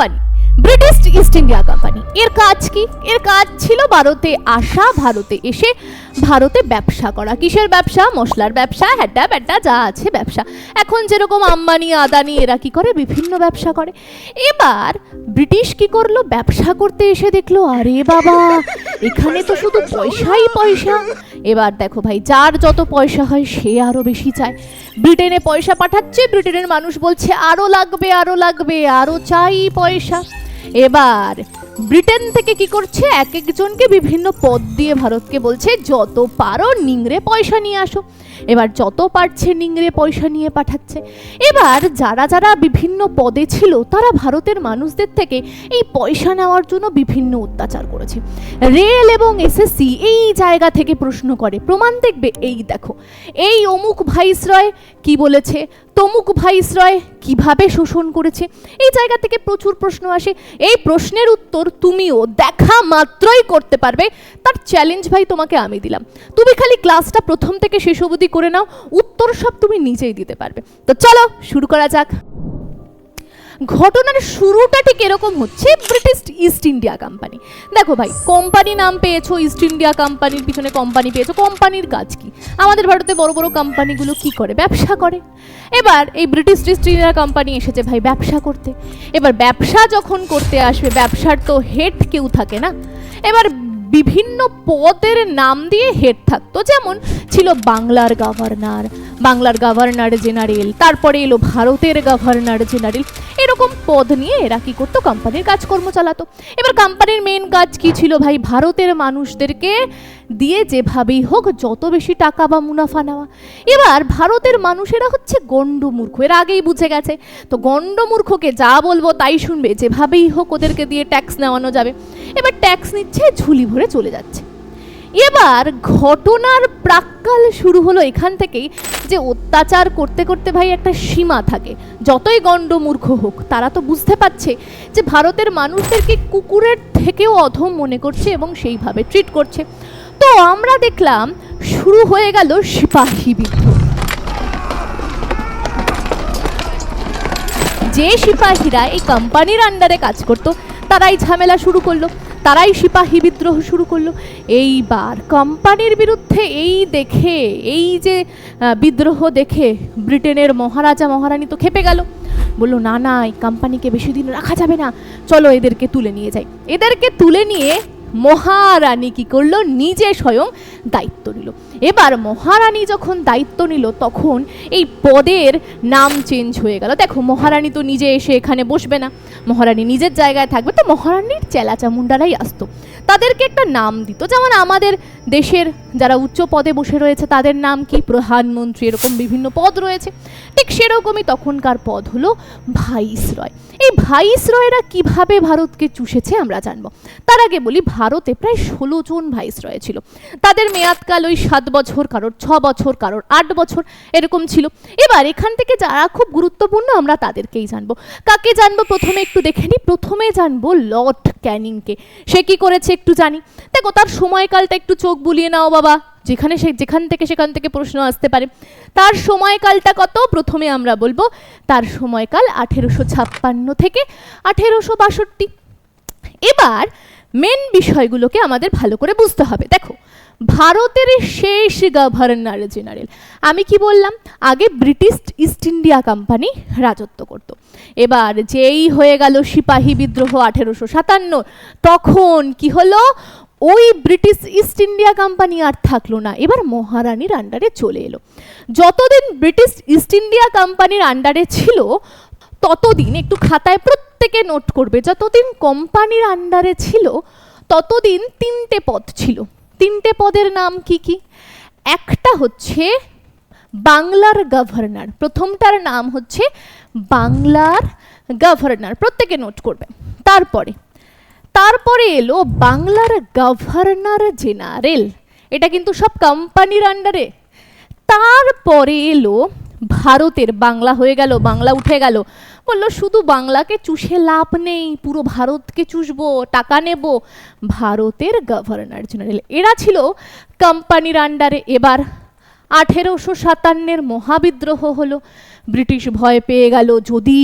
Company British East India company এর কাজ কি? এর কাজ ছিল ভারতে আসা, ভারতে এসে ভারতে ব্যবসা করা। কিসের ব্যবসা? মশলার ব্যবসা, হ্যাড্ডা, ব্যাড্ডা, যা আছে ব্যবসা। এখন যেরকম আম্বানি, আদানি, এরা কি করে? বিভিন্ন ব্যবসা করে। এবার ব্রিটিশ কি করল? ব্যবসা করতে এসে দেখল, আরে বাবা, এখানে তো শুধু পয়সাই পয়সা। এবার দেখো ভাই, যার যত পয়সা হয় সে আরও বেশি চায়। ব্রিটেনে পয়সা পাঠাচ্ছে, ব্রিটেনের মানুষ বলছে আরও লাগবে আরও লাগবে আরও চাই পয়সা। এবার ব্রিটেন থেকে কি করছে? এক একজনকে বিভিন্ন পদ দিয়ে ভারতকে বলছে, যত পারো নিংড়ে পয়সা নিয়ে আসো। এবার যত পারছে নিংড়ে পয়সা নিয়ে পাঠাচ্ছে। এবার যারা যারা বিভিন্ন পদে ছিল, তারা ভারতের মানুষদের থেকে এই পয়সা নেওয়ার জন্য বিভিন্ন অত্যাচার করেছে। রেল এবং এসএসসি এই জায়গা থেকে প্রশ্ন করে। প্রমাণ দেখবে, এই দেখো। এই অমুক ভাইসরয় কি বলেছে? তমুক ভাইসরয় কীভাবে শোষণ করেছে? এই জায়গা থেকে প্রচুর প্রশ্ন আসে। এই প্রশ্নের উত্তর তুমিও দেখা মাত্রই করতে পারবে। তার চ্যালেঞ্জ ভাই তোমাকে আমি দিলাম। তুমি খালি ক্লাসটা প্রথম থেকে শেষ অবধি করে নাও। উত্তর সব তুমি নিজেই দিতে পারবে। তো চলো, শুরু করা যাক। ঘটনার শুরুটা ঠিক এরকম হচ্ছে ব্রিটিশ ইস্ট ইন্ডিয়া কোম্পানি দেখো ভাই কোম্পানি নাম পেয়েছ ইস্ট ইন্ডিয়া কোম্পানির পিছনে কোম্পানি পেয়েছ কোম্পানির কাজ কি? আমাদের ভারতে বড় বড় কোম্পানিগুলো কি করে? ব্যবসা করে। এবার এই ব্রিটিশ ইস্ট ইন্ডিয়া কোম্পানি এসেছে ভাই ব্যবসা করতে। এবার ব্যবসা যখন করতে আসবে, ব্যবসার তো হেড কেউ থাকে না। এবার বিভিন্ন পদের নাম দিয়ে হেড থাকতো। যেমন ছিল বাংলার গভর্নর। বাংলার গভর্নর জেনারেল, তারপরে এলো ভারতের গভর্নর জেনারেল। এরকম পদ নিয়ে এরা কি করতো? কোম্পানির কাজকর্ম চালাতো। এবার কোম্পানির মেন কাজ কি ছিল ভাই? ভারতের মানুষদেরকে দিয়ে যেভাবেই হোক যত বেশি টাকা বা মুনাফা নেওয়া। এবার ভারতের মানুষেরা হচ্ছে গণ্ডমূর্খ এর আগেই বুঝে গেছে। তো গণ্ডমূর্খকে যা বলব তাই শুনবে। যেভাবেই হোক ওদেরকে দিয়ে ট্যাক্স নেওয়ানো যাবে। এবার ট্যাক্স নিচ্ছে, ঝুলি ভরে চলে যাচ্ছে। এবার ঘটনার প্রাক্কাল শুরু হলো এখান থেকেই যে অত্যাচার করতে করতে ভাই একটা সীমা থাকে। যতই গণ্ডমূর্খ হোক, তারা তো বুঝতে পারছে যে ভারতের মানুষদেরকে কুকুরের থেকেও অধম মনে করছে এবং সেইভাবে ট্রিট করছে। তো আমরা দেখলাম শুরু হয়ে গেল সিপাহী বিদ্রোহ। যে সিপাহীরা এই কোম্পানির আন্ডারে কাজ করত তারাই ঝামেলা শুরু করল, তারাই সিপাহী বিদ্রোহ শুরু করল। এইবার কোম্পানির বিরুদ্ধে এই দেখে, এই যে বিদ্রোহ দেখে ব্রিটেনের মহারাজা মহারানী তো খেপে গেল। বলল, না না, এই কোম্পানিকে বেশি দিন রাখা যাবে না। চলো এদেরকে তুলে নিয়ে যাই। এদেরকে তুলে নিয়ে মহারানী কি করল? নিজে স্বয়ং দায়িত্ব নিল। এবার মহারানী যখন দায়িত্ব নিল, তখন এই পদের নাম চেঞ্জ হয়ে গেল। দেখো, মহারানী তো নিজে এসে এখানে বসবে না। মহারানী নিজের জায়গায় থাকবে। তো মহারানীর চেলা চামুন্ডারাই আসতো। তাদেরকে একটা নাম দিত। যেমন আমাদের দেশের যারা উচ্চ পদে বসে রয়েছে, তাদের নাম কি? প্রধানমন্ত্রী, এরকম বিভিন্ন পদ রয়েছে। ঠিক সেরকমই তখনকার পদ হলো ভাইসরয়। এই ভাইসরয়রা কীভাবে ভারতকে চুষেছে আমরা জানব। তার আগে বলি ভারতে প্রায় ষোলো জন ভাইসরয় ছিল তাদের মেয়াদকাল ওই সাত বছর কারোর, ছ বছর কারোর, আট বছর এরকম ছিল। এবার এখান থেকে যারা খুব গুরুত্বপূর্ণ আমরা তাদেরকেই জানব। কাকে জানব? প্রথমে একটু দেখে নিই। প্রথমে জানব লর্ড ক্যানিংকে। সে কি করেছে একটু জানি। দেখো, তার সময়কালটা একটু চোখ বুলিয়ে নাও বাবা। যেখানে সে, যেখান থেকে সেখান থেকে প্রশ্ন আসতে পারে। তার সময়কালটা কত? প্রথমে আমরা বলব তার সময়কাল আঠেরোশো ছাপ্পান্ন থেকে আঠেরোশো বাষট্টি। এবার মেন বিষয়গুলোকে আমাদের ভালো করে বুঝতে হবে। দেখো ভারতের শেষ গভর্নর জেনারেল আমি কি বললাম? আগে ব্রিটিশ ইস্ট ইন্ডিয়া কোম্পানি রাজত্ব করত। এবার যেই হয়ে গেল সিপাহী বিদ্রোহ আঠেরোশো সাতান্ন, তখন কি হলো? ওই ব্রিটিশ ইস্ট ইন্ডিয়া কোম্পানি আর থাকল না। এবার মহারানীর আন্ডারে চলে এলো। যতদিন ব্রিটিশ ইস্ট ইন্ডিয়া কোম্পানির আন্ডারে ছিল, ততদিন একটু খাতায় প্রত্যেকে নোট করবে, যতদিন কোম্পানির আন্ডারে ছিল, ততদিন তিনটে পদ ছিল। তিনটে পদের নাম কি কি? একটা হচ্ছে বাংলার গভর্নর প্রথমটার নাম হচ্ছে বাংলার গভর্নর প্রত্যেকে নোট করবে। তারপরে তারপরে এলো বাংলার গভর্নর জেনারেল এটা কিন্তু সব কোম্পানির আন্ডারে তারপরে এলো ভারতের, বাংলা হয়ে গেল, বাংলা উঠে গেল। বলল, শুধু বাংলাকে চুষে লাভ নেই, পুরো ভারতকে চুষবো, টাকা নেব। ভারতের গভর্নর জেনারেল, এরা ছিল কোম্পানির আন্ডারে। এবার আঠেরোশো সাতান্নের মহাবিদ্রোহ হলো। ব্রিটিশ ভয় পেয়ে গেল, যদি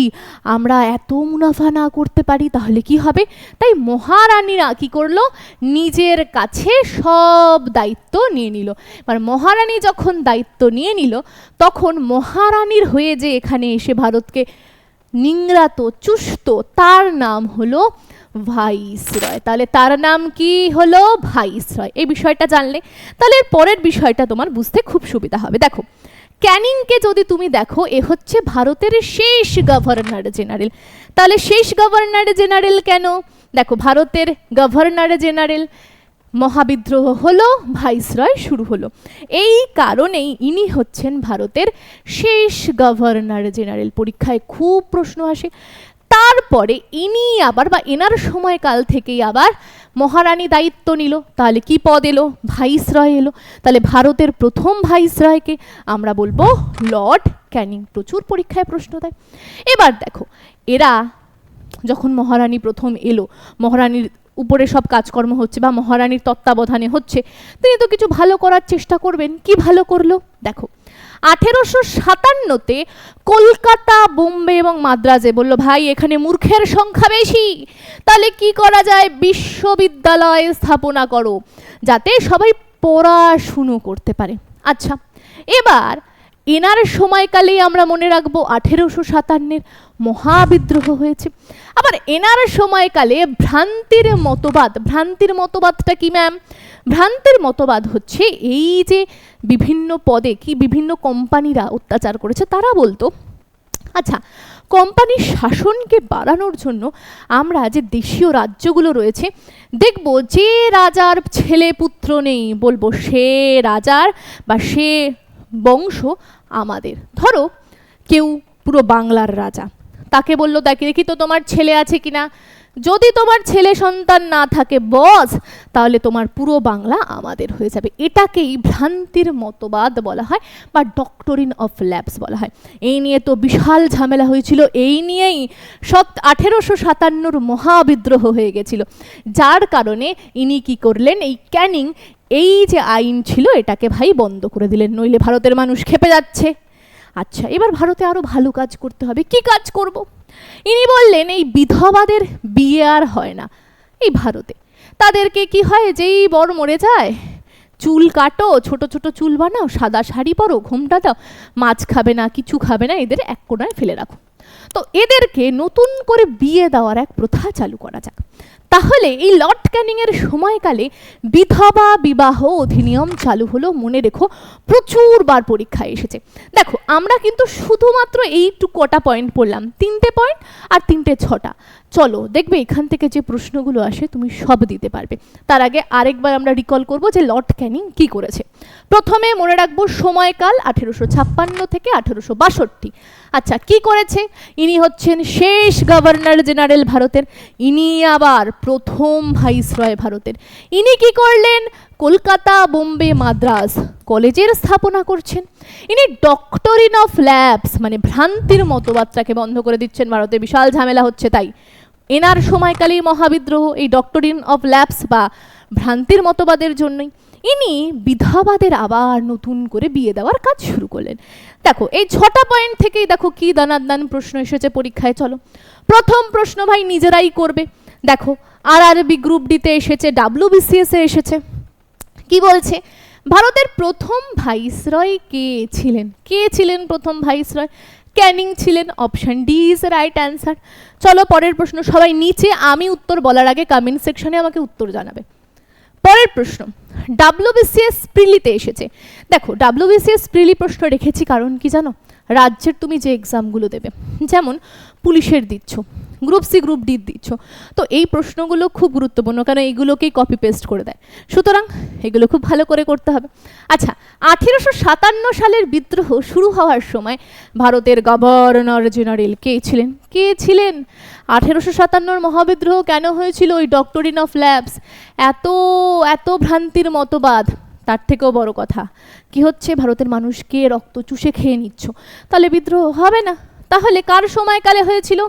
আমরা এত মুনাফা না করতে পারি, তাহলে কি হবে? তাই মহারানীরা কি করল? নিজের কাছে সব দায়িত্ব নিয়ে নিল। এবার মহারানী যখন দায়িত্ব নিয়ে নিল, তখন মহারানীর হয়ে যে এখানে এসে ভারতকে নিংড়াতো চুষতো তার নাম হলো ভাইসরয়। তাহলে তার নাম কি হলো? ভাইসরয়। এই বিষয়টা জানলে তাহলে পরের বিষয়টা তোমার বুঝতে খুব সুবিধা হবে। দেখো, ক্যানিংকে যদি তুমি দেখো, এ হচ্ছে ভারতের শেষ গভর্নর জেনারেল। তাহলে শেষ গভর্নর জেনারেল কেন? দেখো, ভারতের গভর্নর জেনারেল মহাবিদ্রোহ হলো, ভাইসরয় শুরু হলো। এই কারণেই ইনি হচ্ছেন ভারতের শেষ গভর্নর জেনারেল। পরীক্ষায় খুব প্রশ্ন আসে। তারপরে ইনি আবার বা এনার সময়কাল থেকেই আবার মহারানী দায়িত্ব নিল। তাহলে কি পদ এলো? ভাইসরয় এলো। তাহলে ভারতের প্রথম ভাইসরয়কে আমরা বলব লর্ড ক্যানিং। প্রচুর পরীক্ষায় প্রশ্ন দেয়। এবার দেখো, এরা যখন মহারানী প্রথম এলো, মহারানীর উপরে সব কাজকর্ম হচ্ছে বা মহারানীর তত্ত্বাবধানে হচ্ছে, তিনি তো কিছু ভালো করার চেষ্টা করবেন। কি ভালো করল? দেখো, আঠেরোশো সাতান্নতে কলকাতা, বোম্বে এবং মাদ্রাজে বলল, ভাই, এখানে মূর্খের সংখ্যা বেশি। তাহলে কি করা যায়? বিশ্ববিদ্যালয় স্থাপনা করো, যাতে সবাই পড়াশুনো করতে পারে। আচ্ছা এবার এনার সময়কালেই আমরা মনে রাখব আঠেরোশো সাতান্নের মহাবিদ্রোহ হয়েছে। আবার এনার সময়কালে ভ্রান্তির মতবাদ, ভ্রান্তির মতবাদটা কি ম্যাম ভ্রান্তির মতবাদ হচ্ছে এই যে বিভিন্ন পদে কি বিভিন্ন কোম্পানিরা অত্যাচার করেছে, তারা বলতো আচ্ছা কোম্পানির শাসনকে বাড়ানোর জন্য আমরা যে দেশীয় রাজ্যগুলো রয়েছে, দেখব যে রাজার ছেলে পুত্র নেই, বলব সে রাজার বা সে বংশ আমাদের। ধরো, কেউ পুরো বাংলার রাজা। তাকে বলল, দেখি দেখি তো তোমার ছেলে আছে কিনা। যদি তোমার ছেলে সন্তান না থাকে বস, তাহলে তোমার পুরো বাংলা আমাদের হয়ে যাবে। এটাকেই ভ্রান্তির মতবাদ বলা হয়, বা ডক্টরিন অফ ল্যাবস বলা হয়। এই নিয়ে তো বিশাল ঝামেলা হয়েছিল। এই নিয়েই সত, আঠেরোশো সাতান্নর মহাবিদ্রোহ হয়ে গেছিল। যার কারণে ইনি কি করলেন, এই ক্যানিং এই যে আইন ছিল, এটাকে ভাই বন্ধ করে দিলেন, নইলে ভারতের মানুষ খেপে যাচ্ছে। আচ্ছা এবার ভারতে আরও ভালো কাজ করতে হবে। কি কাজ করব? ইনি বললেন, এই বিধবাদের বিয়ে আর হয় না এই ভারতে। তাদেরকে কি হয়, যেই বর মরে যায়, চুল কাটো, ছোট ছোট চুল বানাও, সাদা শাড়ি পরো, ঘোমটা দাও, মাছ খাবে না, কিছু খাবে না, এদের এক কোনায় ফেলে রাখো। তো এদেরকে নতুন করে বিয়ে দেওয়ার এক প্রথা চালু করা যাক। তাহলে এই লর্ড ক্যানিংয়ের সময়কালে বিধবা বিবাহ অধিনিয়ম চালু হলো, মনে রেখো প্রচুরবার পরীক্ষায় এসেছে। দেখো, আমরা কিন্তু শুধুমাত্র এই এইটু কটা পয়েন্ট পড়লাম, তিনটে পয়েন্ট আর তিনটে ছটা। চলো, দেখবে এখান থেকে যে প্রশ্নগুলো আসে, তুমি সব দিতে পারবে। তার আগে আরেকবার আমরা রিকল করব যে লর্ড ক্যানিং কি করেছে। প্রথমে মনে রাখব সময়কাল আঠেরোশো ছাপ্পান্ন থেকে আঠেরোশো বাষট্টি। আচ্ছা কি করেছে? ইনি হচ্ছেন শেষ গভর্নর জেনারেল ভারতের। ইনি আবার প্রথম ভাইসরয় ভারতের। ইনি কি করলেন? কলকাতা, বোম্বে মাদ্রাস কলেজের স্থাপনা করছেন। ইনি ডক্টরিন অফ ল্যাবস মানে ভ্রান্তির মতবাদটাকে বন্ধ করে দিচ্ছেন ভারতে। বিশাল ঝামেলা হচ্ছে তাই। এনার সময়কালেই মহাবিদ্রোহ, এই ডক্টরিন অফ ল্যাবস বা ভ্রান্তির মতবাদের জন্যই। ইনি বিধবাদের আবার নতুন করে বিয়ে দেওয়ার কাজ শুরু করলেন। দেখো, এই ছটা পয়েন্ট থেকেই দেখো কি দানাদান প্রশ্ন এসেছে পরীক্ষায়, চলো। প্রথম প্রশ্ন ভাই নিজেরাই করবে। দেখো আর আরবি গ্রুপ ডিতে এসেছে ডাব্লিউ বিসিএস এসেছে। কি বলছে? ভারতের প্রথম ভাইসরয় কে ছিলেন? কে ছিলেন প্রথম ভাইসরয়? ক্যানিং ছিলেন option D is right answer চলো, পরের প্রশ্ন, সবাই নিচে, আমি উত্তর বলার আগে কমেন্ট সেকশনে আমাকে উত্তর জানাবে। পরের প্রশ্ন ডাব্লিউবিসিএস প্রিলিতে এসেছে। দেখো ডাব্লিউবিসিএস প্রিলি প্রশ্ন রেখেছি কারণ কি জানো? রাজ্যের তুমি যে এক্সামগুলো দেবে, যেমন পুলিশের দিচ্ছ গ্রুপ সি গ্রুপ ডি দিচ্ছ, তো এই প্রশ্নগুলো খুব গুরুত্বপূর্ণ কারণ এইগুলোকেই কপি পেস্ট করে দেয়। সুতরাং এগুলো খুব ভালো করে করতে হবে। আচ্ছা আঠেরোশো সাতান্ন সালের বিদ্রোহ শুরু হওয়ার সময় ভারতের গভর্নর জেনারেল কে ছিলেন? কে ছিলেন? আঠেরোশো সাতান্নর মহাবিদ্রোহ কেন হয়েছিল? ওই ডক্টরিন অফ ল্যাবস এত এত ভ্রান্তির মতবাদ, তার থেকেও বড় কথা। কি হচ্ছে? ভারতের মানুষকে রক্ত চুষে খেয়ে নিচ্ছ। তাহলে বিদ্রোহ হবে না। তাহলে কার সময়কালে হয়েছিল?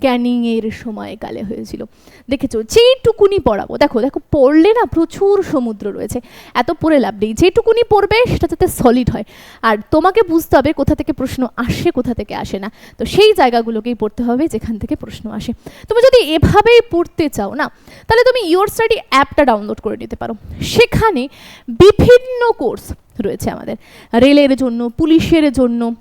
ক্যানিং এর সময়কালে হয়েছিল। দেখেছ, যেইটুকুনি পড়াবো, দেখো দেখো, পড়লে না প্রচুর সমুদ্র রয়েছে। এত পড়ে লাভ নেই। যেটুকুনি পড়বে, সেটা যাতে সলিড হয়। আর তোমাকে বুঝতে হবে, কোথা থেকে প্রশ্ন আসে, কোথা থেকে আসে না। তো সেই জায়গাগুলোকেই পড়তে হবে, যেখান থেকে প্রশ্ন আসে। তুমি যদি এভাবেই পড়তে চাও না, তাহলে তুমি ইয়োর স্টাডি অ্যাপটা ডাউনলোড করে নিতে পারো। সেখানে বিভিন্ন কোর্স রয়েছে আমাদের। রেলের জন্য, পুলিশের জন্য,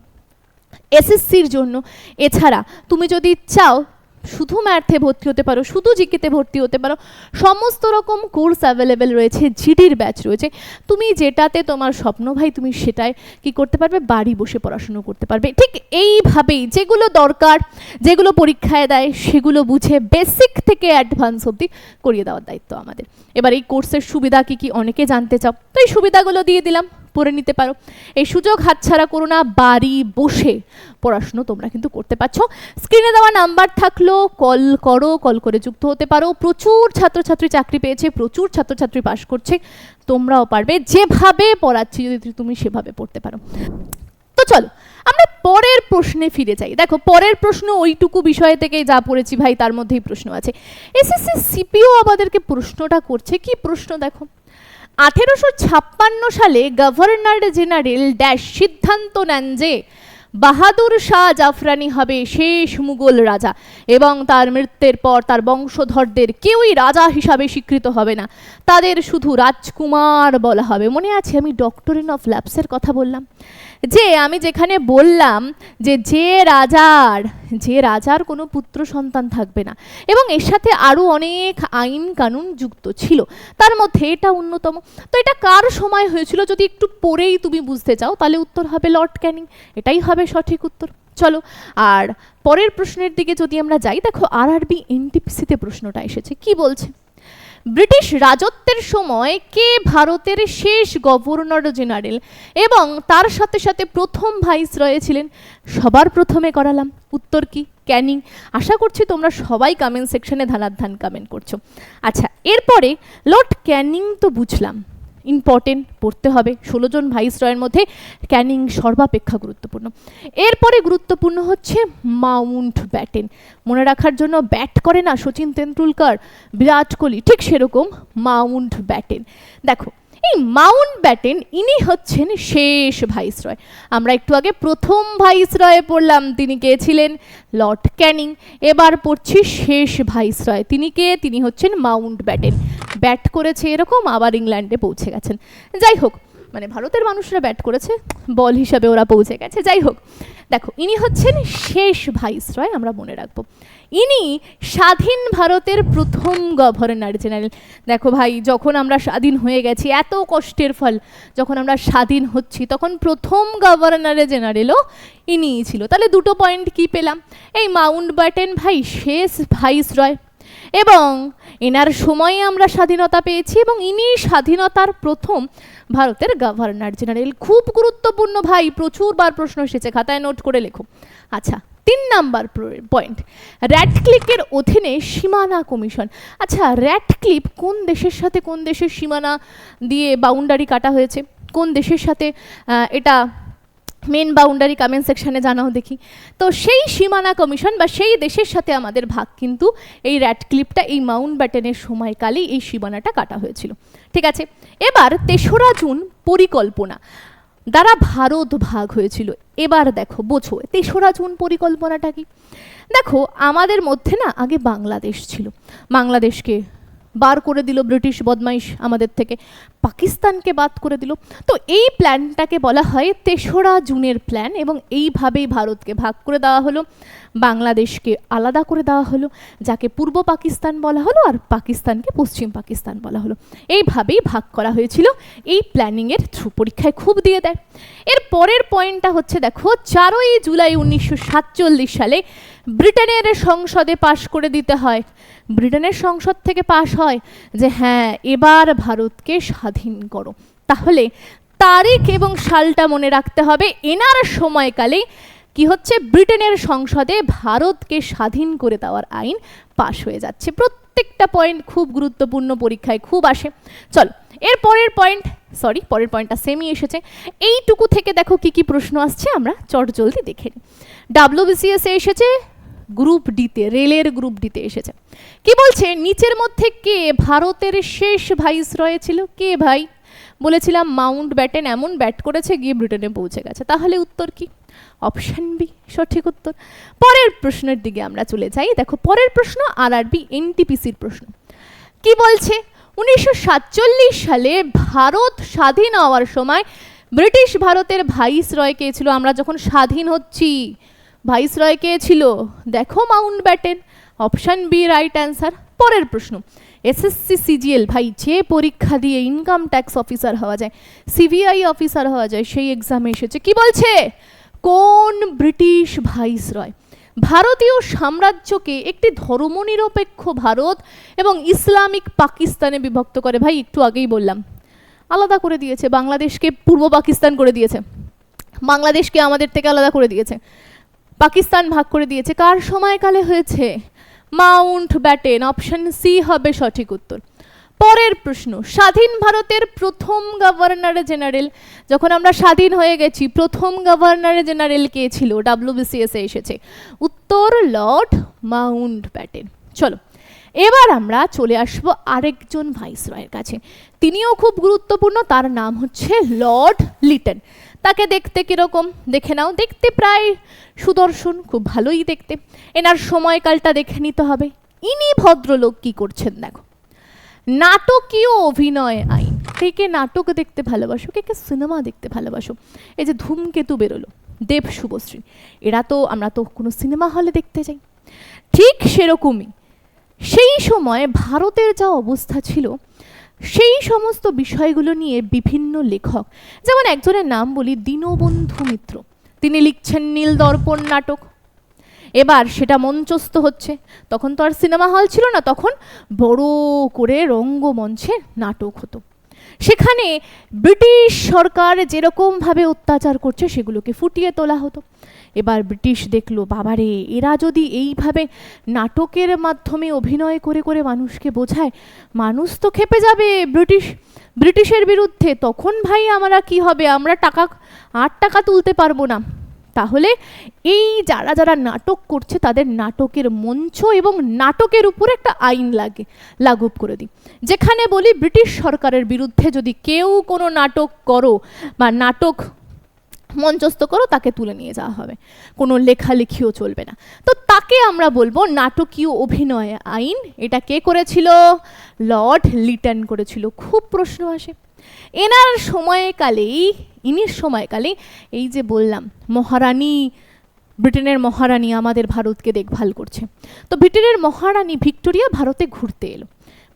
এসএসসির জন্য। এছাড়া তুমি যদি চাও, শুধু ম্যাথে ভর্তি হতে পারো, শুধু জিকেতে ভর্তি হতে পারো, সমস্ত রকম কোর্স অ্যাভেলেবেল রয়েছে, জিডির ব্যাচ রয়েছে। তুমি যেটাতে তোমার স্বপ্ন ভাই, তুমি সেটাই কি করতে পারবে? বাড়ি বসে পড়াশুনো করতে পারবে। ঠিক এইভাবেই যেগুলো দরকার, যেগুলো পরীক্ষায় দেয়, সেগুলো বুঝে বেসিক থেকে অ্যাডভান্স অবধি করিয়ে দেওয়ার দায়িত্ব আমাদের। এবার এই কোর্সের সুবিধা কি কি? অনেকে জানতে চাও। তো এই সুবিধাগুলো দিয়ে দিলাম। পড়ে নিতে পারো। এই সুযোগ হাতছাড়া করো না, বাড়ি বসে পড়াশুনো তোমরা কিন্তু করতে পারছ। স্ক্রিনে দেওয়া নাম্বার থাকল কল করো কল করে যুক্ত হতে পারো। প্রচুর ছাত্রছাত্রী চাকরি পেয়েছে, প্রচুর ছাত্রছাত্রী পাশ করছে, তোমরাও পারবে। যেভাবে পড়াচ্ছি যদি তুমি সেভাবে পড়তে পারো। তো চলো, আমরা পরের প্রশ্নে ফিরে যাই। দেখো, পরের প্রশ্ন ওইটুকু বিষয় থেকে যা পড়েছি ভাই, তার মধ্যেই প্রশ্ন আছে। এসএসসি সিপিও আমাদেরকে প্রশ্নটা করছে। কি প্রশ্ন দেখো? আঠেরোশো ছাপ্পান্ন সালে গভর্নর জেনারেল ড্যাশ সিদ্ধান্ত নেন যে বাহাদুর শাহ জাফরানি হবে শেষ মুঘল রাজা এবং তার মৃত্যুর পর তার বংশধরদের কেউই রাজা হিসাবে স্বীকৃত হবে না। তাদের শুধু রাজকুমার বলা হবে। মনে আছে আমি ডক্টরিন অফ ল্যাপসের কথা বললাম। যে আমি যেখানে বললাম যে যে রাজার যে রাজার কোনো পুত্র সন্তান থাকবে না। এবং এর সাথে আরও অনেক আইন কানুন যুক্ত ছিল। তার মধ্যে এটা অন্যতম। তো এটা কার সময় হয়েছিল যদি একটু পরেই তুমি বুঝতে চাও, তাহলে উত্তর হবে লর্ড ক্যানিং। এটাই হবে সঠিক উত্তর। চলো, আর পরের প্রশ্নের দিকে যদি আমরা যাই, দেখো আর আরবি এনটিপিসিতে প্রশ্নটা এসেছে। কি বলছে? ব্রিটিশ রাজত্বের সময় কে ভারতের শেষ গভর্নর জেনারেল? এবং তার সাথে সাথে প্রথম ভাইস রয়েছিলেন। সবার প্রথমে করালাম। উত্তর কি? ক্যানিং। আশা করছি তোমরা সবাই কমেন্ট সেকশনে ধানার ধান কমেন্ট করছ। আচ্ছা এরপরে লর্ড ক্যানিং তো বুঝলাম। ইম্পর্টেন্ট পড়তে হবে। ষোলো জন ভাইস রয়ের মধ্যে ক্যানিং সর্বাপেক্ষা গুরুত্বপূর্ণ। এরপরে গুরুত্বপূর্ণ হচ্ছে মাউন্ট ব্যাটেন। মনে রাখার জন্য ব্যাট করে না সচিন তেন্ডুলকর, বিরাট কোহলি, ঠিক সেরকম মাউন্ট ব্যাটেন। দেখো এই মাউন্ট ব্যাটেন ইনি হচ্ছেন শেষ ভাইসরয়। আমরা একটু আগে প্রথম ভাইসরয়ে পড়লাম, তিনি কে ছিলেন? Lord Canning. এবার পড়ছি শেষ ভাইসরয়। তিনি কে? তিনি হচ্ছেন মাউন্ট ব্যাটেন। ব্যাট করেছে এরকম আবার ইংল্যান্ডে পৌঁছে গেছেন। যাই হোক মানে ভারতের মানুষরা ব্যাট করেছে বল হিসাবে ওরা পৌঁছে গেছে। যাই হোক, দেখো, ইনি হচ্ছেন শেষ ভাইসরয় আমরা মনে রাখব। ইনি স্বাধীন ভারতের প্রথম গভর্নর জেনারেল দেখো ভাই, যখন আমরা স্বাধীন হয়ে গেছি, এত কষ্টের ফল, যখন আমরা স্বাধীন হচ্ছি, তখন প্রথম গভর্নর জেনারেলও ইনিই ছিল। তাহলে দুটো পয়েন্ট কি পেলাম? এই মাউন্ট ব্যাটেন ভাই শেষ ভাইসরয় এবং এনার সময়ে আমরা স্বাধীনতা পেয়েছি এবং ইনি স্বাধীনতার প্রথম ভারতের গভর্নর জেনারেল। খুব গুরুত্বপূর্ণ ভাই, প্রচুরবার প্রশ্ন এসেছে, খাতায় নোট করে লেখো। আচ্ছা তিন নাম্বার পয়েন্ট র্যাট ক্লিকের অধীনে সীমানা কমিশন। আচ্ছা র্যাটক্লিপ কোন দেশের সাথে কোন দেশের সীমানা দিয়ে বাউন্ডারি কাটা হয়েছে? কোন দেশের সাথে এটা মেন বাউন্ডারি কমেন্ট সেকশনে জানাও দেখি। তো সেই সীমানা কমিশন বা সেই দেশের সাথে আমাদের ভাগ কিন্তু এই র্যাট ক্লিপটা এই মাউন্ট ব্যাটেনের সময়কালেই এই সীমানাটা কাটা হয়েছিল। ঠিক আছে, এবার তেসরা জুন পরিকল্পনা। দ্বারা ভারত ভাগ হয়েছিল। এবার দেখো, বোঝো, তেসরা জুন পরিকল্পনাটা কি? দেখো, আমাদের মধ্যে না আগে বাংলাদেশ ছিল। বাংলাদেশকে বার করে দিল ব্রিটিশ বদমাইশ আমাদের থেকে। পাকিস্তানকে বাদ করে দিল। তো এই প্ল্যানটাকে বলা হয় তেসরা জুনের প্ল্যান এবং এইভাবেই ভারতকে ভাগ করে দেওয়া হলো, বাংলাদেশকে আলাদা করে দেওয়া হলো, যাকে পূর্ব পাকিস্তান বলা হলো আর পাকিস্তানকে পশ্চিম পাকিস্তান বলা হলো। এইভাবেই ভাগ করা হয়েছিল। এই প্ল্যানিংয়ের থ্রু পরীক্ষায় খুব দিয়ে দেয়। এর পরের পয়েন্টটা হচ্ছে, দেখো, চারই জুলাই উনিশশো সাতচল্লিশ সালে ব্রিটেনের সংসদে পাশ করে দিতে হয়। ব্রিটেনের সংসদ থেকে পাশ হয় যে হ্যাঁ এবার ভারতকে স্বাধীন করো। তাহলে তারিখ এবং সালটা মনে রাখতে হবে। এনার সময়কালে কি হচ্ছে? ব্রিটেনের সংসদে ভারতকে স্বাধীন করে দেওয়ার আইন পাশ হয়ে যাচ্ছে। প্রত্যেকটা পয়েন্ট খুব গুরুত্বপূর্ণ, পরীক্ষায় খুব আসে। চল, এর পরের পয়েন্ট সরি পরের পয়েন্টটা সেমই এসেছে। এইটুকু থেকে দেখো কি কি প্রশ্ন আসছে, আমরা চট জলদি দেখে নিই ডাব্লিউবিসিএসে এসেছে গ্রুপ ডিতে রেলের গ্রুপ ডিতে এসেছে। কি বলছে? নিচের মধ্যে কে ভারতের শেষ ভাইস ভাইসরয় ছিল কে ভাই? বলেছিলাম মাউন্ট ব্যাটেন, এমন ব্যাট করেছে, গিয়ে ব্রিটেনে পৌঁছে গেছে। তাহলে উত্তর কি? অপশন বি সঠিক উত্তর। পরের প্রশ্নের দিকে আমরা চলে যাই। দেখো, পরের প্রশ্ন আর আর আরবি এনটিপিসির প্রশ্ন। কি বলছে? উনিশশো সাতচল্লিশ সালে ভারত স্বাধীন হওয়ার সময় ব্রিটিশ ভারতের ভাইস রয় কে ছিল? আমরা যখন স্বাধীন হচ্ছি ভাইস রয় কে ছিল। দেখো Mountbatten. Option B right answer. পরের প্রশ্ন। এসএসসি সিজিএল, ভাই, যে পরীক্ষা দিয়ে ইনকাম ট্যাক্স অফিসার হওয়া যায়, সিবিআই অফিসার হওয়া যায়, সেই এক্সামে এসেছে। কি বলছে? কোন ব্রিটিশ ভাইস রয় ভারতীয় সাম্রাজ্যকে একটি ধর্মনিরপেক্ষ ভারত এবং ইসলামিক পাকিস্তানে বিভক্ত করে। ভাই, একটু আগেই বললাম। আলাদা করে দিয়েছে। বাংলাদেশকে পূর্ব পাকিস্তান করে দিয়েছে। বাংলাদেশকে আমাদের থেকে আলাদা করে দিয়েছে। পাকিস্তান ভাগ করে দিয়েছে। কার সময়কালে হয়েছে? মাউন্ট ব্যাটেন, অপশন সি হবে সঠিক উত্তর। পরের প্রশ্ন, স্বাধীন ভারতের প্রথম গভর্নর জেনারেল, যখন আমরা স্বাধীন হয়ে গেছি, প্রথম গভর্নর জেনারেল কে ছিল? ডাব্লিউবিসিএস এসেছে। উত্তর, লর্ড মাউন্ট ব্যাটেন। চলো, এবার আমরা চলে আসব আরেকজন ভাইসরয়ের কাছে। তিনিও খুব গুরুত্বপূর্ণ, তার নাম হচ্ছে লর্ড লিটন। তাকে দেখতে কীরকম? দেখে নাও। দেখতে প্রায় সুদর্শন, খুব ভালোই দেখতে। এনার সময়কালটা দেখে নিতে হবে। ইনি ভদ্রলোক কি করছেন দেখো। নাটকীয় অভিনয় আইন। কে কে নাটক দেখতে ভালোবাসো, কে কে সিনেমা দেখতে ভালোবাসো। এই যে ধূমকেতু বেরোলো, দেব শুভশ্রী। এরা তো, আমরা তো কোনো সিনেমা হলে দেখতে যাই। ঠিক সেরকমই। সেই সময় ভারতের যা অবস্থা ছিল সেই সমস্ত বিষয়গুলো নিয়ে বিভিন্ন লেখক, যেমন একজনের নাম বলি দীনবন্ধু মিত্র। তিনি লিখছেন নীল দর্পণ নাটক। এবার সেটা মঞ্চস্থ হচ্ছে। তখন তো আর সিনেমা হল ছিল না, তখন বড় করে রঙ্গমঞ্চে নাটক হতো। সেখানে ব্রিটিশ সরকার যেরকমভাবে অত্যাচার করছে, সেগুলোকে ফুটিয়ে তোলা হতো। এবার ব্রিটিশ দেখল, বাবারে, এরা যদি এইভাবে নাটকের মাধ্যমে অভিনয় করে করে মানুষকে বোঝায়, মানুষ তো খেপে যাবে ব্রিটিশ, ব্রিটিশের বিরুদ্ধে। তখন ভাই আমরা কি হবে? আমরা টাকা আট টাকা তুলতে পারব না। তাহলে এই যারা যারা নাটক করছে, তাদের নাটকের মঞ্চ এবং নাটকের উপর একটা আইন লাগে লাগু করে দিই। যেখানে বলি, ব্রিটিশ সরকারের বিরুদ্ধে যদি কেউ কোনো নাটক করো বা নাটক মঞ্চস্থ করো, তাকে তুলে নিয়ে যাওয়া হবে। কোনো লেখালেখিও চলবে না। তো তাকে আমরা বলব নাটকীয় অভিনয় আইন। এটা কে করেছিল? লর্ড লিটন করেছিল। খুব প্রশ্ন আসে। এনার সময়কালেই, ইনির সময়কালে এই যে বললাম, মহারানী, ব্রিটেনের মহারানী আমাদের ভারতকে দেখভাল করছে। তো ব্রিটেনের মহারানী ভিক্টোরিয়া ভারতে ঘুরতে এলো।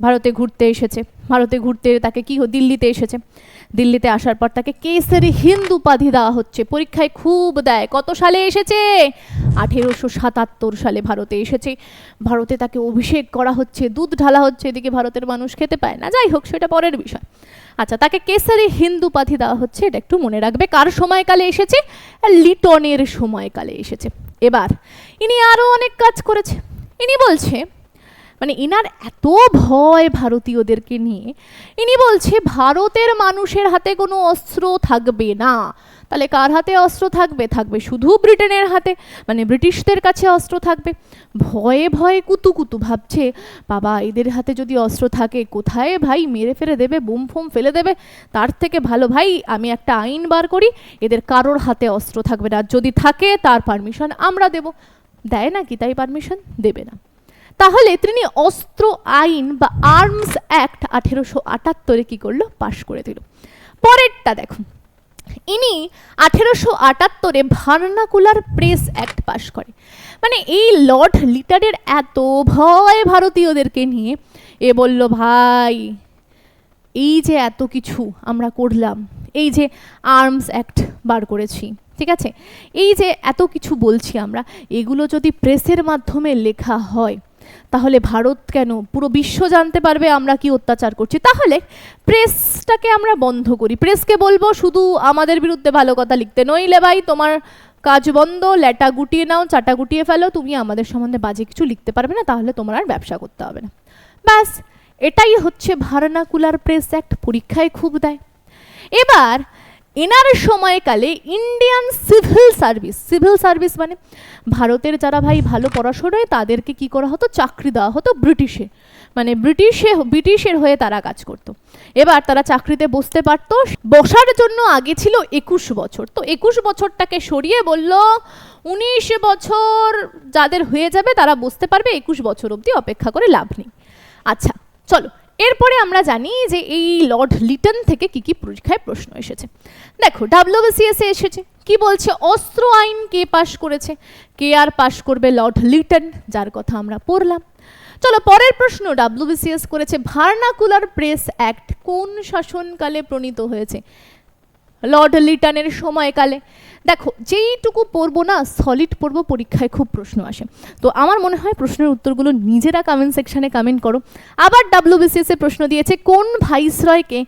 ভারতে ঘুরতে এসেছে। ভারতে ঘুরতে তাকে কি দিল্লিতে এসেছে। দিল্লিতে আসার পর তাকে কেসরি হিন্দ উপাধি দেওয়া হচ্ছে। পরীক্ষায় খুব দেয়। কত সালে এসেছে? আঠেরোশো সাতাত্তর সালে ভারতে এসেছে। ভারতে তাকে অভিষেক করা হচ্ছে। দুধ ঢালা হচ্ছে। এদিকে ভারতের মানুষ খেতে পায় না। যাই হোক, সেটা পরের বিষয়। আচ্ছা তাকে কেসারি হিন্দ উপাধি দেওয়া হচ্ছে। এটা একটু মনে রাখবে। কার সময়কালে এসেছে? লিটনের সময়কালে এসেছে। এবার, ইনি আরও অনেক কাজ করেছে। ইনি বলছে মানে ইনার এত ভয় ভারতীয়দেরকে নিয়ে। ইনি বলছে, ভারতের মানুষের হাতে কোনো অস্ত্র থাকবে না। তাহলে কার হাতে অস্ত্র থাকবে? থাকবে শুধু ব্রিটেনের হাতে? মানে ব্রিটিশদের কাছে অস্ত্র থাকবে? ভয়ে ভয়ে কুতু কুতু ভাবছে, বাবা, এদের হাতে যদি অস্ত্র থাকে, কোথায় ভাই মেরে ফেলে দেবে? বুম ফুম ফেলে দেবে? তার থেকে ভালো ভাই, আমি একটা আইন বার করি, এদের কারোর হাতে অস্ত্র থাকবে না। যদি থাকে, তার পারমিশন আমরা দেব। দেয় না কি তাই পারমিশন? দেবে না। তাহলে তিনি অস্ত্র, আইন বা আর্মস অ্যাক্ট আঠেরোশো আটাত্তরে কী করল? পাশ করে দিল। পরেরটা দেখুন ইনি আঠেরোশো আটাত্তরে ভার্নাকুলার প্রেস অ্যাক্ট পাশ করে। মানে এই লর্ড লিটারের এত ভয় ভারতীয়দেরকে নিয়ে এ বলল, ভাই, এই যে এত কিছু আমরা করলাম, এই যে আর্মস অ্যাক্ট বার করেছি, ঠিক আছে? এই যে এত কিছু বলছি আমরা, এগুলো যদি প্রেসের মাধ্যমে লেখা হয় তাহলে ভারত কেন? পুরো বিশ্ব জানতে পারবে আমরা কি অত্যাচার করছি। তাহলে প্রেসটাকে আমরা বন্ধ করি। প্রেসকে বলব, শুধু আমাদের বিরুদ্ধে ভালো কথা লিখতে নইলে ভাই তোমার কাজ বন্ধ, ল্যাটা গুটিয়ে নাও, চাটা গুটিয়ে ফেলো, তুমি আমাদের সম্বন্ধে বাজে কিছু লিখতে পারবে না, তাহলে তোমার আর ব্যবসা করতে হবে না। ব্যাস, এটাই হচ্ছে ভার্নাকুলার প্রেস অ্যাক্ট পরীক্ষায় খুব দেয়। এবার এনার সময়কালে Indian Civil Service civil service মানে ভারতের যারা ভাই ভালো পড়াশোনায় তাদেরকে কি করা হতো? চাকরি দেওয়া হতো ব্রিটিশে। মানে ব্রিটিশে, ব্রিটিশের হয়ে তারা কাজ করতো। এবার তারা চাকরিতে বসতে পারতো। বসার জন্য আগে ছিল একুশ বছর। তো একুশ বছরটাকে সরিয়ে বলল, উনিশ বছর যাদের হয়ে যাবে তারা বসতে পারবে, একুশ বছর অবধি অপেক্ষা করে লাভ নেই। আচ্ছা চলো। এরপরে আমরা জানি যে এই লর্ড লিটন থেকে কি কি পরীক্ষায় প্রশ্ন এসেছে। দেখো, ডাব্লিউবিসিএস এসেছে। কি বলছে? অস্ত্র আইন কে পাশ করেছে? কে আর পাশ করবে লর্ড লিটন? যার কথা আমরা পড়লাম। চলো, পরের প্রশ্ন ডাব্লিউবিসিএস করেছে। ভার্নাকুলার প্রেস অ্যাক্ট কোন শাসনকালে প্রণীত হয়েছে? লর্ড লিটনের সময়কালে। দেখো, যেইটুকু পড়ব না সলিড পড়ব, পরীক্ষায় খুব প্রশ্ন আসে। তো আমার মনে হয় প্রশ্নের উত্তরগুলো নিজেরা কমেন্ট সেকশানে কমেন্ট করো। আবার ডাব্লিউবিসিএস এ প্রশ্ন দিয়েছে, কোন ভাইসরয়কে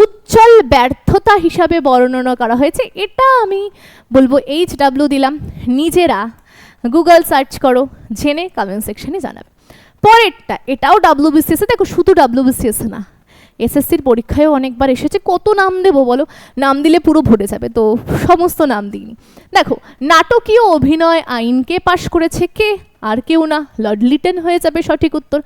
উজ্জ্বল ব্যর্থতা হিসাবে বর্ণনা করা হয়েছে? এটা আমি বলব এইচ ডাব্লিউ দিলাম। নিজেরা গুগল সার্চ করো, জেনে কমেন্ট সেকশানে জানাবে। পরেরটা, এটাও ডাব্লিউবিসিএস দেখো শুধু ডাব্লিউবিসিএস না। এসএসসির পরীক্ষায়ও অনেকবার এসেছে। কত নাম দেবো বলো? নাম দিলে পুরো ভরে যাবে, তো সমস্ত নাম দিইনি। দেখো, নাটকীয় অভিনয় আইনকে পাশ করেছে কে? আর কেউ না। লর্ড লিটন হয়ে যাবে সঠিক উত্তর।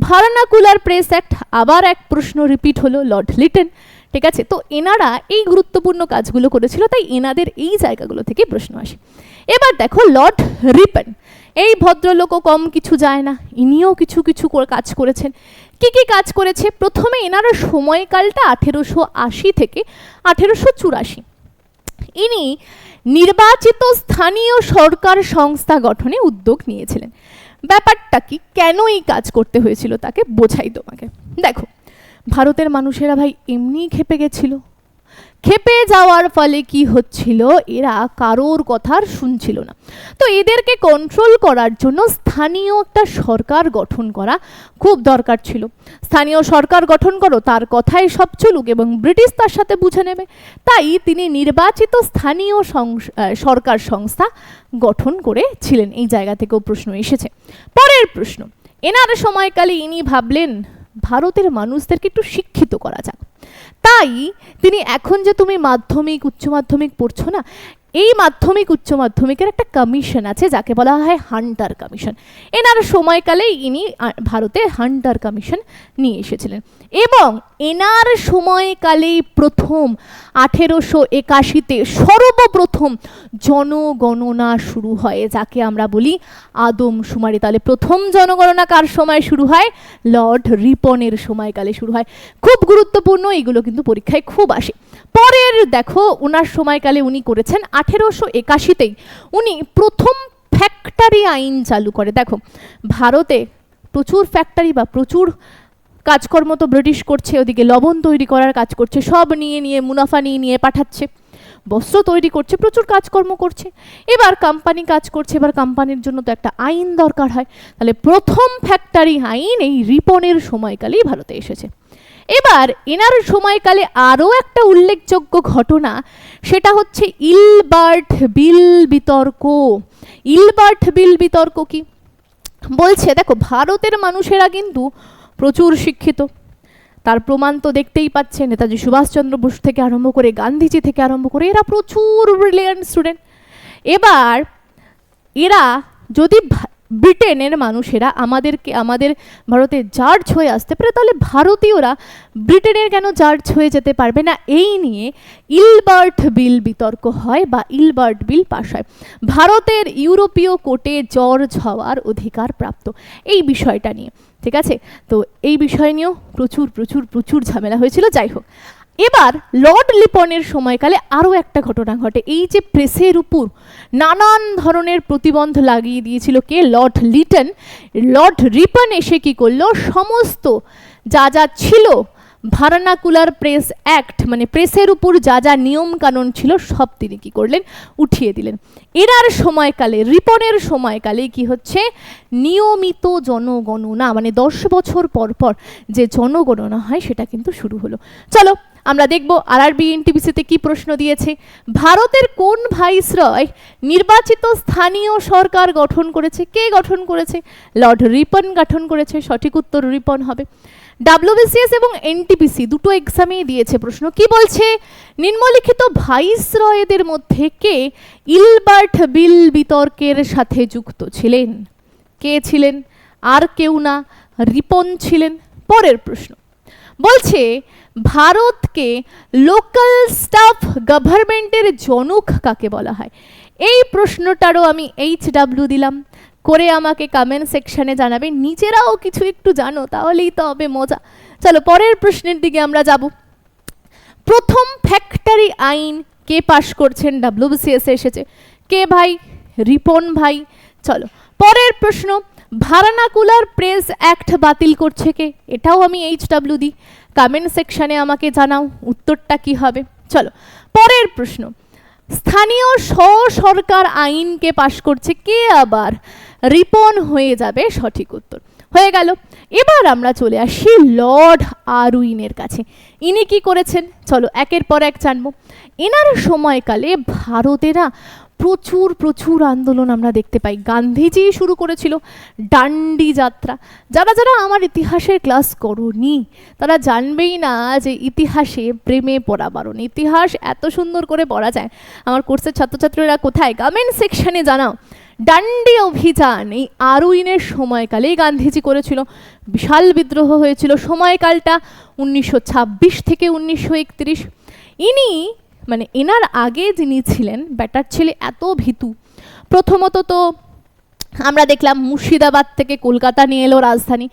ভার্নাকুলার প্রেস অ্যাক্ট আবার এক প্রশ্ন রিপিট হলো লর্ড লিটন। ঠিক আছে? তো এনারা এই গুরুত্বপূর্ণ কাজগুলো করেছিল, তাই এনাদের এই জায়গাগুলো থেকে প্রশ্ন আসে। এবার দেখো, লর্ড রিপন। এই ভদ্রলোকও কম কিছু যায় না। ইনিও কিছু কিছু কাজ করেছেন। কি কি কাজ করেছে। প্রথমে এনারা সময়কালটা আঠেরোশো আশি থেকে আঠেরোশো চুরাশি। ইনি নির্বাচিত স্থানীয় সরকার সংস্থা গঠনে উদ্যোগ নিয়েছিলেন। ব্যাপারটা কি? কেন এই কাজ করতে হয়েছিল তাকে বোঝাই তোমাকে। দেখো, ভারতের মানুষেরা ভাই এমনিই খেপে গেছিল। খেপে যাওয়ার ফলে কি হচ্ছিল? এরা কারোর কথার শুনছিল না। তো এদেরকে কন্ট্রোল করার জন্য স্থানীয় একটা সরকার গঠন করা খুব দরকার ছিল। স্থানীয় সরকার গঠন করো, তার কথাই সব চলুক এবং ব্রিটিশ তার সাথে বুঝে নেবে। তাই তিনি নির্বাচিত স্থানীয় সরকার সংস্থা গঠন করেছিলেন। এই জায়গা থেকেও প্রশ্ন এসেছে। পরের প্রশ্ন, এনার সময়কালে ইনি ভাবলেন, ভারতের মানুষদেরকে একটু শিক্ষিত করা যাক। তাই তিনি এখন যে তুমি মাধ্যমিক উচ্চ মাধ্যমিক পড়ছো না এই মাধ্যমিক, উচ্চ মাধ্যমিকের একটা কমিশন আছে, যাকে বলা হয় হান্টার কমিশন এনার সময়কালে ইনি ভারতে হান্টার কমিশন নিয়ে এসেছিলেন। এবং এনার সময়কালেই প্রথম আঠেরোশো একাশিতে সর্বপ্রথম জনগণনা শুরু হয়, যাকে আমরা বলি আদমশুমারি তাহলে প্রথম জনগণনা কার সময় শুরু হয়? লর্ড রিপনের সময়কালে শুরু হয়। খুব গুরুত্বপূর্ণ এগুলো কিন্তু পরীক্ষায় খুব আসে। পরের, দেখো ওনার সময়কালে উনি করেছেন আঠেরোশো একাশিতেই। উনি প্রথম ফ্যাক্টরি আইন চালু করে। দেখো, ভারতে প্রচুর ফ্যাক্টরি বা প্রচুর কাজকর্ম তো ব্রিটিশ করছে, ওদিকে লবণ তৈরি করার কাজ করছে, সব নিয়ে নিয়ে, মুনাফা নিয়ে নিয়ে পাঠাচ্ছে। বস্ত্র তৈরি করছে, প্রচুর কাজকর্ম করছে। এবার কোম্পানি কাজ করছে, এবার কোম্পানির জন্য তো একটা আইন দরকার হয়। তাহলে প্রথম ফ্যাক্টরি আইন এই রিপনের সময়কালেই ভারতে এসেছে। এবার এনার সময়কালে আরও একটা উল্লেখযোগ্য ঘটনা, সেটা হচ্ছে ইলবার্ট বিল বিতর্ক। ইলবার্ট বিল বিতর্ক কি? বলছে, দেখো, ভারতের মানুষেরা কিন্তু প্রচুর শিক্ষিত। তার প্রমাণ তো দেখতেই পাচ্ছে নেতাজি সুভাষচন্দ্র বোস থেকে আরম্ভ করে গান্ধীজি থেকে আরম্ভ করে এরা প্রচুর ব্রিলিয়ান্ট স্টুডেন্ট এবার এরা যদি ব্রিটেনের মানুষেরা আমাদেরকে, আমাদের ভারতে জার্জ হয়ে আসতে পারে, তাহলে ভারতীয়রা ব্রিটেনের কেন জার্জ হয়ে যেতে পারবে না? এই নিয়ে ইলবার্ট বিল বিতর্ক হয় বা ইলবার্ট বিল পাশ হয়। ভারতের ইউরোপীয় কোর্টে জর্জ হওয়ার অধিকার প্রাপ্ত। এই বিষয়টা নিয়ে, ঠিক আছে? তো এই বিষয় নিয়েও প্রচুর প্রচুর প্রচুর ঝামেলা হয়েছিল। যাই হোক এবার লর্ড লিপনের সময়কালে আরও একটা ঘটনা ঘটে। এই যে প্রেসের উপর নানান ধরনের প্রতিবন্ধ লাগিয়ে দিয়েছিল কে? Lord Lytton. লর্ড রিপন এসে কি করল? সমস্ত যা যা ছিল ভার্নাকুলার প্রেস অ্যাক্ট মানে প্রেসের উপর যা যা নিয়মকানুন ছিল, সব তিনি কি করলেন? উঠিয়ে দিলেন। এরার সময়কালে, রিপনের সময়কালে কি হচ্ছে? নিয়মিত জনগণনা মানে দশ বছর পর পর যে জনগণনা হয়, সেটা কিন্তু শুরু হলো। চলো আমরা দেখব আরআরবি এনটিপিসিতে কি প্রশ্ন দিয়েছে। ভারতের কোন ভাইসরয় নির্বাচিত স্থানীয় সরকার গঠন করেছে? কে গঠন করেছে? লর্ড রিপন গঠন করেছে। সঠিক উত্তর রিপন হবে। ডাব্লিউবিসিএস এবং এনটিপিসি দুটো এক্সামেই দিয়েছে প্রশ্ন। কি বলছে? নিম্নলিখিত ভাইসরয়দের মধ্যে কে ইলবার্ট বিল বিতর্কের সাথে যুক্ত ছিলেন? কে ছিলেন? আর কেউ না। রিপন ছিলেন? পরের প্রশ্ন। বলছে ভারতকে লোকাল স্টাফ গভর্নমেন্টের জনক কাকে বলা হয়? এই প্রশ্নটারও আমি এইচ ডাব্লিউ দিলাম। করে আমাকে কমেন্ট সেকশনে জানাবে নিজেরাও কিছু একটু জানো, তাহলেই তো হবে মজা। চলো, পরের প্রশ্নের দিকে আমরা যাব। প্রথম ফ্যাক্টরি আইন কে পাশ করছেন? ডাব্লিউবিসিএস এসেছে। কে ভাই? রিপন ভাই। চলো, পরের প্রশ্ন। ভারানাকুলার প্রেস অ্যাক্ট বাতিল করছে কে? এটাও আমি এইচ ডাব্লিউ দিই। কমেন্ট সেকশনে আমাকে জানাও, উত্তরটা কি হবে? চলো, পরের প্রশ্ন। স্থানীয় স্ব-সরকার আইনকে পাশ করছে কে আবার? রিপন হয়ে যাবে সঠিক উত্তর। হয়ে গেল। এবার আমরা চলে আসি লর্ড আরউইনের কাছে। ইনি কি করেছেন? চলো, একের পর এক জানব। এনার সময়কালে ভারতেরা প্রচুর প্রচুর আন্দোলন আমরা দেখতে পাই। গান্ধীজি শুরু করেছিল ডান্ডি যাত্রা। যারা যারা আমার ইতিহাসের ক্লাস করনি, তারা জানবেই না যে ইতিহাসে প্রেমে পড়া বারণ। ইতিহাস এত সুন্দর করে পড়া যায়। আমার কোর্সের ছাত্রছাত্রীরা কোথায়? কমেন্ট সেকশনে জানাও। ডান্ডি অভিযান, এই আরউইনের সময়কালেই গান্ধীজি করেছিল। বিশাল বিদ্রোহ হয়েছিল। সময়কালটা উনিশশো ছাব্বিশ থেকে উনিশশো একত্রিশ। ইনি মানে এনার আগে যিনি ছিলেন, ব্যাটার ছেলে এত ভীতু। প্রথমত তো আমরা দেখলাম মুর্শিদাবাদ থেকে কলকাতা নিয়ে এলো রাজধানী,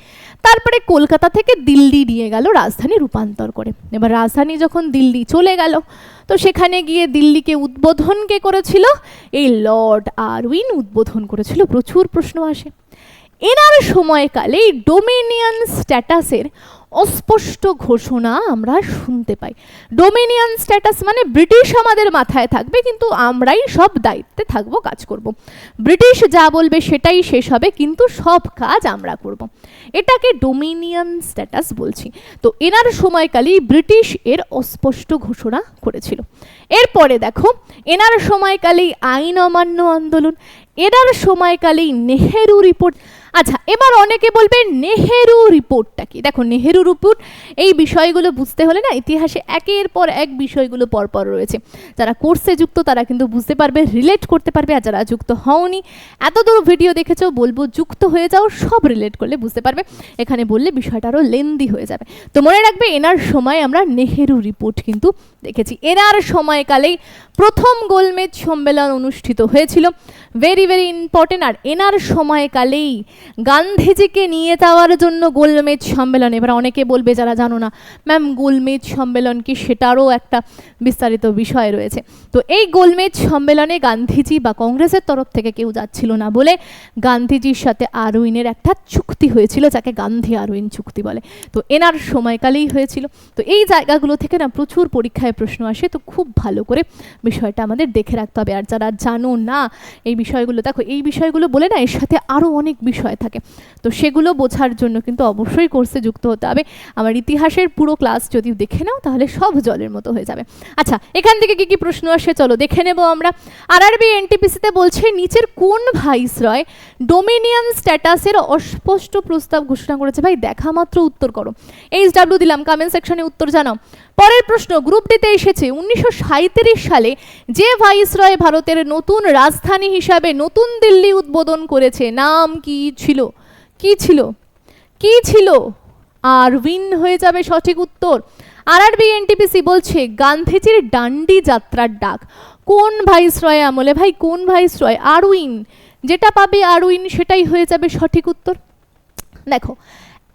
তারপরে কলকাতা থেকে দিল্লি নিয়ে গেল রাজধানী রূপান্তর করে। এবার রাজধানী যখন দিল্লি চলে গেল, তো সেখানে গিয়ে দিল্লিকে উদ্বোধন কে করেছিল? এই লর্ড আরউইন উদ্বোধন করেছিল। প্রচুর প্রশ্ন আসে। এনার সময়কালে ডোমিনিয়ন স্ট্যাটাসের অস্পষ্ট ঘোষণা আমরা শুনতে পাই ডোমিনিয়ন স্ট্যাটাস মানে ব্রিটিশ আমাদের মাথায় থাকবে, কিন্তু আমরাই সব দায়িত্বে থাকব, কাজ করব। ব্রিটিশ যা বলবে সেটাই শেষ হবে, কিন্তু সব কাজ আমরা করব। এটাকে ডোমিনিয়ন স্ট্যাটাস বলছি তো এনার সময়কালেই ব্রিটিশ এর অস্পষ্ট ঘোষণা করেছিল এরপরে দেখো, এনার সময়কালেই আইন অমান্য আন্দোলন, এনার সময়কালেই নেহেরু রিপোর্ট আচ্ছা এবার অনেকে বলবে নেহেরু রিপোর্টটা কি? দেখো, নেহেরু রিপোর্ট এই বিষয়গুলো বুঝতে হলে না ইতিহাসে একের পর এক বিষয়গুলো পরপর রয়েছে। যারা কোর্সে যুক্ত, তারা কিন্তু বুঝতে পারবে রিলেট করতে পারবে, আর যারা যুক্ত হওনি এত দূর ভিডিও দেখেছ, বলব যুক্ত হয়ে যাও, সব রিলেট করলে বুঝতে পারবে। এখানে বললে বিষয়টা আরও লেন্দি হয়ে যাবে। তো মনে রাখবে, এনার সময় আমরা নেহেরু রিপোর্ট কিন্তু দেখেছি। এনার সময়কালেই প্রথম গোলমেজ সম্মেলন অনুষ্ঠিত হয়েছিল। ভেরি ভেরি ইম্পর্টেন্ট আর এনার সময়কালেই গান্ধীজিকে নিয়ে যাওয়ার জন্য গোলমেজ সম্মেলন। এবার অনেকে বলবে যারা জানো না, ম্যাম, গোলমেজ সম্মেলন কি সেটারও একটা বিস্তারিত বিষয় রয়েছে? তো এই গোলমেজ সম্মেলনে গান্ধীজি বা কংগ্রেসের তরফ থেকে কেউ যাচ্ছিল না বলে গান্ধীজির সাথে আরউইনের একটা চুক্তি হয়েছিল, যাকে গান্ধী আরউইন চুক্তি বলে। তো এনার সময়কালেই হয়েছিল। তো এই জায়গাগুলো থেকে না প্রচুর পরীক্ষায় প্রশ্ন আসে। তো খুব ভালো করে বিষয়টা আমাদের দেখে রাখতে হবে। আর যারা জানো না এই বিষয়গুলো, দেখো এই বিষয়গুলো বলে না, এর সাথে আরও অনেক বিষয় থাকে। তো সেগুলো বোঝার জন্য কিন্তু অবশ্যই কোর্সে যুক্ত হতে হবে। আমার ইতিহাসের পুরো ক্লাস যদি দেখে নাও, তাহলে সব জলের মতো হয়ে যাবে। আচ্ছা এখান থেকে কি কি প্রশ্ন আসে চলো দেখে নেব আমরা। আর আর আরআরবি এনটিপিসিতে বলছে, নিচের কোন ভাইসরয় ডোমিনিয়ন স্ট্যাটাসের অস্পষ্ট প্রস্তাব ঘোষণা করেছে? ভাই, দেখা মাত্র উত্তর করো। এইচ ডাব্লিউ দিলাম কমেন্ট সেকশনে উত্তর জানাও। পরের প্রশ্ন গ্রুপ ডিতে এসেছে, উনিশশো সাঁইত্রিশ সালে যে ভাইসরয় ভারতের নতুন রাজধানী হিসাবে নতুন দিল্লি উদ্বোধন করেছে, নাম কি ছিল? কি ছিল? কি ছিল? আর উইন হয়ে যাবে সঠিক উত্তর। আর আরআরবি এনটিপিসি বলছে, গান্ধীজির ডান্ডি যাত্রার ডাক। কোন ভাইসরয় আমলে? ভাই, কোন ভাইসরয়? আরউইন। যেটা পাবে আরউইন, সেটাই হয়ে যাবে সঠিক উত্তর। দেখো,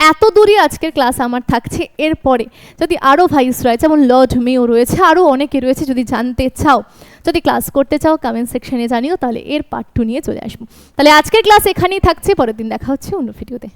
এত দূরই আজকের ক্লাস আমার থাকছে। এরপরে যদি আরও ভাইস রয়েছে যেমন লর্ড মেও রয়েছে, আরও অনেকে রয়েছে যদি জানতে চাও। যদি ক্লাস করতে চাও কমেন্ট সেকশনে জানিও, তাহলে এর পার্ট টু নিয়ে চলে আসব। তাহলে আজকের ক্লাস এখানেই থাকছে, পরের দিন দেখা হচ্ছে অন্য ভিডিওতে